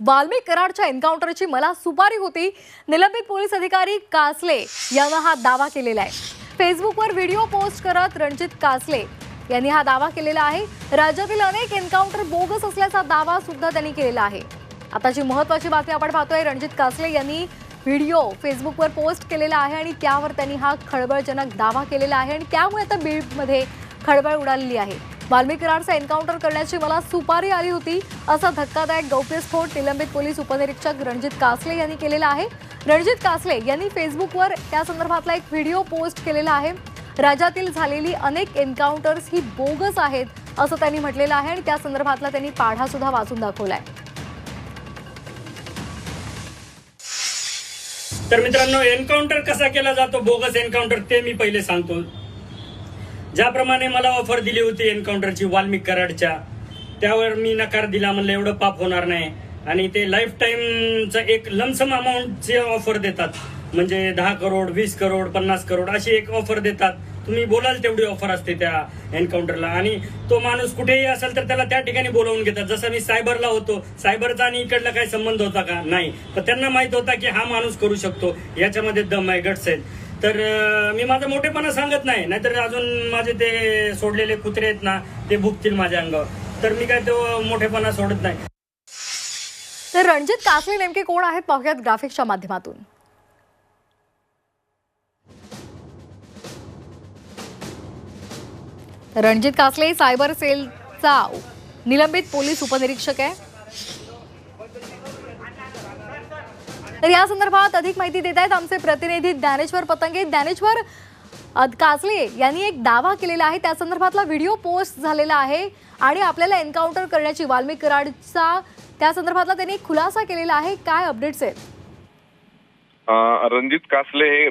वाल्मिक कराडच्या एन्काउंटरची मला सुपारी होती. निलंबित पोलीस अधिकारी कासले यांना हा दावा केलेला आहे. फेसबुकवर व्हिडिओ पोस्ट करत रणजित कासले यांनी हा दावा केलेला आहे. राज्यातील अनेक एन्काउंटर बोगस असल्याचा दावा सुद्धा त्यांनी केलेला आहे. आताची महत्वाची बातमी आपण पाहतोय रणजित कासले यांनी व्हिडिओ फेसबुकवर पोस्ट केलेला आहे आणि त्यावर त्यांनी हा खळबळजनक दावा केलेला आहे आणि त्यामुळे आता बीडमध्ये खळबळ उडालेली आहे. वाल्मिक एन्काउंटर करण्याची मला सुपारी आली होती असा धक्कादायक गौप्यस्फोट निलंबित पोलीस उपनिरीक्षक रणजित कासले यांनी केलेला आहे. रणजित कासले यांनी फेसबुकवर त्या संदर्भातला एक व्हिडिओ पोस्ट केलेला आहे. राज्यातील झालेली अनेक एन्काउंटर्स ही बोगस आहेत असं त्यांनी म्हटलेलं आहे आणि त्या संदर्भातला त्यांनी पाढा सुद्धा वाचून दाखवलाय. तर मित्रांनो एन्काउंटर कसा केला जातो? बोगस एन्काउंटर ते मी पहिले सांगतो. ज्याप्रमाणे मला ऑफर दिली होती एन्काउंटरची वाल्मिक कराडच्या त्यावर मी नकार दिला म्हणलं एवढं पाप होणार नाही. आणि ते लाईफ टाईमचं एक लमसम अमाऊंटची ऑफर देतात. म्हणजे दहा करोड वीस करोड पन्नास करोड अशी एक ऑफर देतात. तुम्ही बोलाल तेवढी ऑफर असते त्या एन्काउंटरला. आणि तो माणूस कुठेही असेल तर त्याला त्या ठिकाणी बोलावून घेतात. जसं मी सायबरला होतो सायबरचा आणि इकडला काही संबंध होता का? नाही. पण त्यांना माहीत होता की हा माणूस करू शकतो. याच्यामध्ये दम आहे गट्स आहेत. तर मी माझा मोठेपणा सांगत नाही. नाहीतर अजून माझे ते सोडलेले कुत्रे आहेत ना ते भुकतील माझ्या अंगावर. तर मी काय तो मोठेपणा सोडत नाही. तर रणजित कासले नेमके कोण आहेत पाहूयात ग्राफिक्सच्या माध्यमातून. रणजित कासले सायबर सेलचा निलंबित पोलीस उपनिरीक्षक आहे. तर या संदर्भात अधिक माहिती देत आहेत आमचे प्रतिनिधी ज्ञानेश्वर पतंगे. ज्ञानेश्वर काजले यांनी एक दावा केलेला आहे. त्या संदर्भातला व्हिडिओ पोस्ट झालेला आहे आणि आपल्याला एन्काउंटर करण्याची वाल्मिक कराडचा त्या संदर्भातला त्यांनी खुलासा केलेला आहे. काय अपडेट्स आहेत? रणजित कासले हे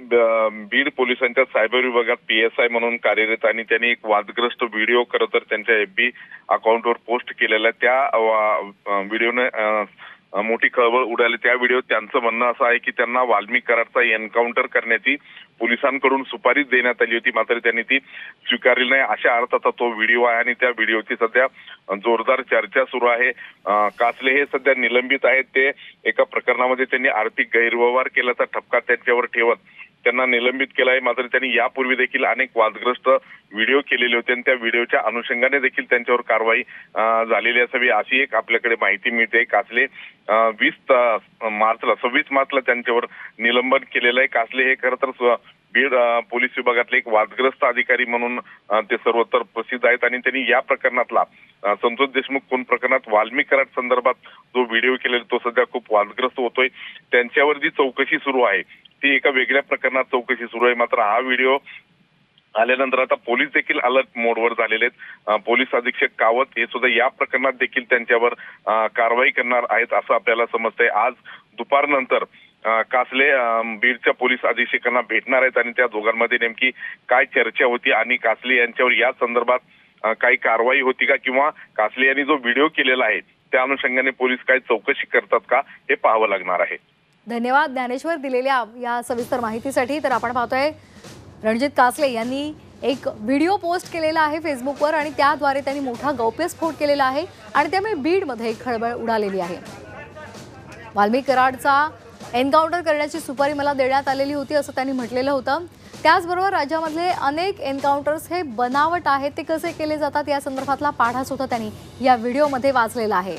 बीड पोलिसांच्या सायबर विभागात पीएसआय म्हणून कार्यरत आणि त्यांनी एक वादग्रस्त व्हिडिओ खरं तर त्यांच्या एफबी अकाउंटवर पोस्ट केलेला त्या व्हिडिओने मोठी खळबळ उडाली. त्या व्हिडिओ त्यांचं म्हणणं असं आहे की त्यांना वाल्मिक कराडचा एन्काउंटर करण्याची पोलिसांकडून सुपारी देण्यात आली होती. मात्र त्यांनी ती स्वीकारली नाही. अशा अर्थाचा तो व्हिडिओ आहे आणि त्या व्हिडिओची सध्या जोरदार चर्चा सुरू आहे. कासले हे सध्या निलंबित आहेत. ते एका प्रकरणामध्ये त्यांनी आर्थिक गैरव्यवहार केल्याचा ठपका त्यांच्यावर ठेवत त्यांना निलंबित केलं आहे मात्र त्यांनी यापूर्वी देखील अनेक वादग्रस्त व्हिडिओ केलेले होते आणि त्या व्हिडिओच्या अनुषंगाने देखील त्यांच्यावर कारवाई झालेली असावी अशी एक आपल्याकडे माहिती मिळते. कासले वीस मार्चला सव्वीस मार्चला त्यांच्यावर निलंबन केलेलं आहे. कासले हे खरं तर बीड पोलीस विभागातले एक वादग्रस्त अधिकारी म्हणून ते सर्वत्र प्रसिद्ध आहेत आणि त्यांनी या प्रकरणातला संतोष देशमुख खून प्रकरणात वाल्मिक कराड संदर्भात जो व्हिडिओ केलेला तो सध्या खूप वादग्रस्त होतोय. त्यांच्यावर जी चौकशी सुरू आहे ती एका वेगळ्या प्रकरणात चौकशी सुरू आहे. मात्र हा व्हिडिओ आल्यानंतर आता पोलीस देखील अलर्ट मोडवर झालेले आहेत. पोलीस अधीक्षक कावत हे सुद्धा या प्रकरणात देखील त्यांच्यावर कारवाई करणार आहेत असं आपल्याला समजतंय. आज दुपारनंतर कासले बीडच्या पोलीस अधीक्षकांना भेटणार आहेत आणि त्या दोघांमध्ये नेमकी काय चर्चा होती आणि कासले यांच्यावर या संदर्भात काही कारवाई होती का? किंवा कासले यांनी जो व्हिडिओ केलेला आहे त्या अनुषंगाने पोलीस काय चौकशी करतात का? हे पाहावं लागणार आहे. धन्यवाद ज्ञानेश्वर दिलेल्या या सविस्तर माहितीसाठी. तर आपण पाहतोय रणजित कासले यांनी एक व्हिडिओ पोस्ट केलेला आहे फेसबुकवर आणि त्याद्वारे त्यांनी मोठा गौप्यस्फोट केलेला आहे आणि त्यामुळे बीडमध्ये एक खळबळ उडालेली आहे. वाल्मिक कराडचा एन्काउंटर करण्याची सुपारी मला देण्यात आलेली होती असं त्यांनी म्हटलेलं होतं. त्याचबरोबर राज्यामधले अनेक एन्काउंटर्स हे बनावट आहेत ते कसे केले जातात या संदर्भातला पाढासुद्धा त्यांनी या व्हिडिओमध्ये वाचलेला आहे.